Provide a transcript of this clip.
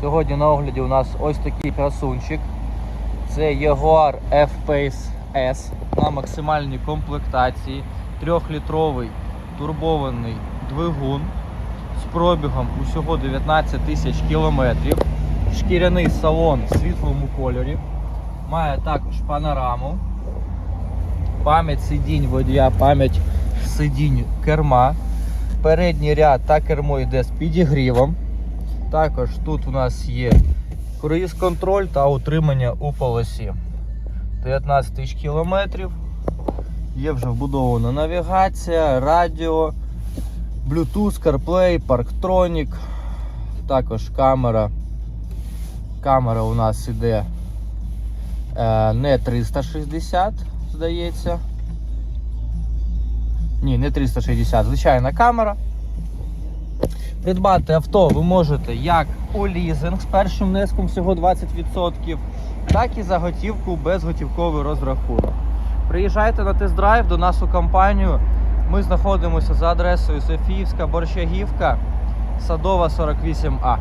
Сьогодні на огляді у нас ось такий красунчик. Це Jaguar F-Pace S на максимальній комплектації. Трьохлітровий турбований двигун з пробігом усього 19 тисяч кілометрів. Шкіряний салон в світлому кольорі. Має також панораму. Пам'ять сидінь водія, пам'ять сидінь керма. Передній ряд та кермо йде з підігрівом. Також тут у нас є круїз контроль та утримання у полосі. 19 тисяч кілометрів. Є вже вбудована навігація, радіо, Bluetooth, CarPlay, Parktronic. Також камера. Камера у нас іде е, не 360, здається. Ні, не 360, звичайна камера. Придбати авто ви можете як у лізинг з першим внеском всього 20%, так і за готівку безготівковий розрахунок. Приїжджайте на тест-драйв до нас у компанію. Ми знаходимося за адресою Софіївська Борщагівка, Садова 48А.